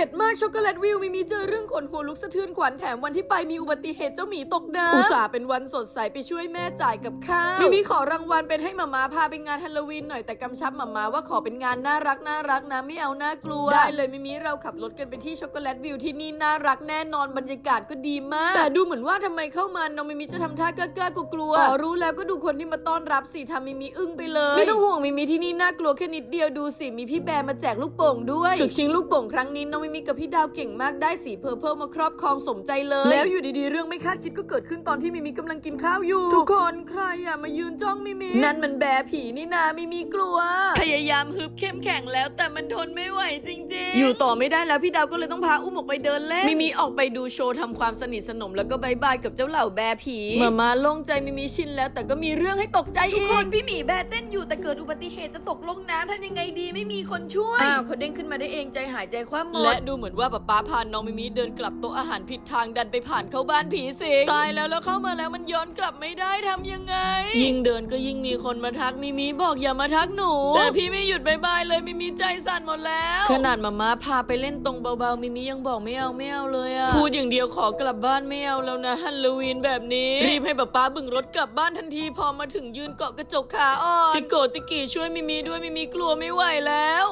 ข็ดมากช็อกโกแลตวิวมิมีเจอเรื่องขนหัวลุกสะเทือนขวัญแถมวันที่ไปมีอุบัติเหตุเจ้าหมีตกน้ำอุตส่าห์เป็นวันสดใสไปช่วยแม่จ่ายกับข้าวมิมีขอรางวัลเป็นให้หมาม้าพาไปงานฮาโลวีนหน่อยแต่กำชับหมาม้าว่าขอเป็นงานน่ารักน่ารักนะไม่เอาน่ากลัวได้เลยมิมีเราขับรถกันไปที่ช็อกโกแลตวิวที่นี่น่ารักแน่นอนบรรยากาศก็ดีมาก แต่ดูเหมือนว่าทำไมเข้ามาน้องมิมีจะทำท่ากล้าๆกลัวๆอ๋อรู้แล้วก็ดูคนที่มาต้อนรับสิทำมิมีอึ้งไปเลย ไม่ต้องห่วงมิมีที่นี่น่ากลัวแค่นิดเดียวดูสิมีพี่แบร์มาแจกลูกโป่งด้วยศึกชิงลูกโป่งครั้งนี้น้องมิมีกับพี่ดาวเก่งมากได้สีเพอร์เพลมาครอบครองสมใจเลย แล้วอยู่ดีๆ เรื่องไม่คาดคิดก็เกิดขึ้นตอนที่มิมีกำลังกินข้าวอยู่ ทุกคนใครอะมายืนจ้องมิมีนั่นมันแบร์ผีนี่นามิมีกลัว พยายามฮึบเข้มแข็งแล้วแต่มันทนไม่ไหวจริงๆ อยู่ต่อไม่ได้แล้วพี่ดาวก็เลยต้องพาอุ้มออกไปเดินเล่นมิมีออกไปดูโชว์ทำความสนิทสนมแล้วก็บายบายกับเจ้าเหล่าแบร์ผีมามาโล่งใจมิมีชินแล้ว แต่ก็มีเรื่องให้ตกใจทุกอีคกนพี่หมีแบร์เต้นอยู่แต่เกิดอุบัติเหตุจะตกลงน้ำทำยังไงดีไม่มีคนช่วย อ้าวเขาเด้งขึ้นมาได้เองใจหายใจคว่ำหมดและดูเหมือนว่าป๊าป๊าพาน้องมิมิเดินกลับโต๊ะอาหารผิดทางดันไปผ่านเข้าบ้านผีสิงตายแล้วแล้วเข้ามาแล้วมันย้อนกลับไม่ได้ทำยังไง ยิ่งเดินก็ยิ่งมีคนมาทักมิมิบอกอย่ามาทักหนู แต่พี่ไม่หยุดบายบายเลยมิมิใจสั่นหมดแล้ว ขนาดมาม่าพาไปเล่นตรงเบาๆมิมิยังบอกไม่เอาไม่เอาเลยอะพูดอย่างเดียวขอกลับบ้านไม่เอาแล้วนะฮัลโลวีนแบบนี้รีบให้ป๊าป๊าบึงรถกลับบ้านทันทีพอมาถึงยืนเกาะกระจกขาอ่อนจะโกรธจะกี่ช่วยมิมิด้วยมิมิกลัวไม่ไหวแล้ว